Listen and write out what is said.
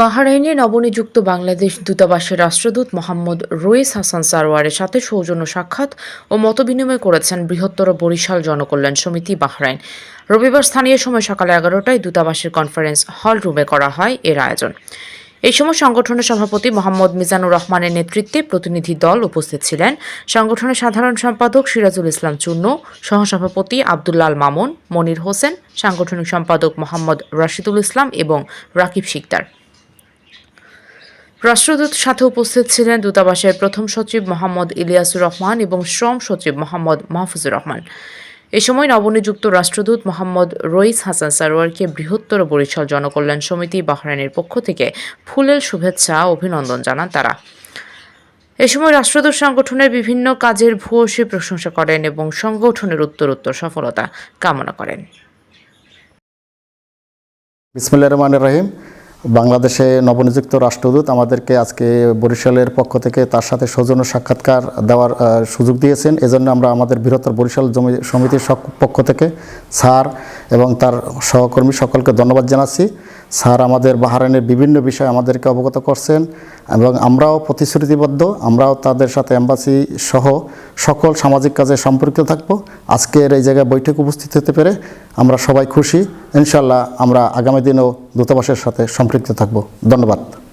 বাহরাইনে নবনিযুক্ত বাংলাদেশ দূতাবাসের রাষ্ট্রদূত মোহাম্মদ রুইস হাসান সারোয়ারের সাথে সৌজন্য সাক্ষাৎ ও মতবিনিময় করেছেন বৃহত্তর বরিশাল জনকল্যাণ সমিতি বাহরাইন। রবিবার স্থানীয় সময় সকাল এগারোটায় দূতাবাসের কনফারেন্স হল রুমে করা হয় এর আয়োজন। এই সময় সংগঠনের সভাপতি মোহাম্মদ মিজানুর রহমানের নেতৃত্বে প্রতিনিধি দল উপস্থিত ছিলেন। সংগঠনের সাধারণ সম্পাদক সিরাজুল ইসলাম চূর্ণ সহসভাপতি আবদুল্লাল মামুন, মনির হোসেন, সাংগঠনিক সম্পাদক মোহাম্মদ রাশিদুল ইসলাম এবং রাকিব শিকদার। রাষ্ট্রদূত সাথে উপস্থিত ছিলেন দূতাবাসের প্রথম সচিব মোহাম্মদ ইলিয়াসুর রহমান এবং শ্রম সচিব মোহাম্মদ মাহফুজুর রহমান। এ সময় নবনিযুক্ত রাষ্ট্রদূত মোহাম্মদ রইস হাসান সারোয়ারকে বৃহত্তর বরিশাল জনকল্যাণ সমিতি বাহরাইনের পক্ষ থেকে ফুলেল শুভেচ্ছা অভিনন্দন জানান তারা। এ সময় রাষ্ট্রদূত সংগঠনের বিভিন্ন কাজের ভূয়সী প্রশংসা করেন এবং সংগঠনের উত্তরোত্তর সফলতা কামনা করেন। রহমান রহিম। বাংলাদেশে নবনিযুক্ত রাষ্ট্রদূত আমাদেরকে আজকে বরিশালের পক্ষ থেকে তার সাথে সৌজন্য সাক্ষাৎকার দেওয়ার সুযোগ দিয়েছেন। এজন্য আমরা আমাদের বৃহত্তর বরিশাল জমি- সমিতির পক্ষ থেকে স্যার এবং তার সহকর্মী সকলকে ধন্যবাদ জানাচ্ছি। স্যার আমাদের বাহারাইনের বিভিন্ন বিষয় আমাদেরকে অবগত করছেন এবং আমরাও প্রতিশ্রুতিবদ্ধ, আমরাও তাদের সাথে অ্যাম্বাসি সহ সকল সামাজিক কাজে সম্পর্কিত থাকব। আজকের এই জায়গায় বৈঠক উপস্থিত হতে পেরে আমরা সবাই খুশি। ইনশাল্লাহ আমরা আগামী দিনেও দূতাবাসের সাথে সম্পৃক্ত থাকব। ধন্যবাদ।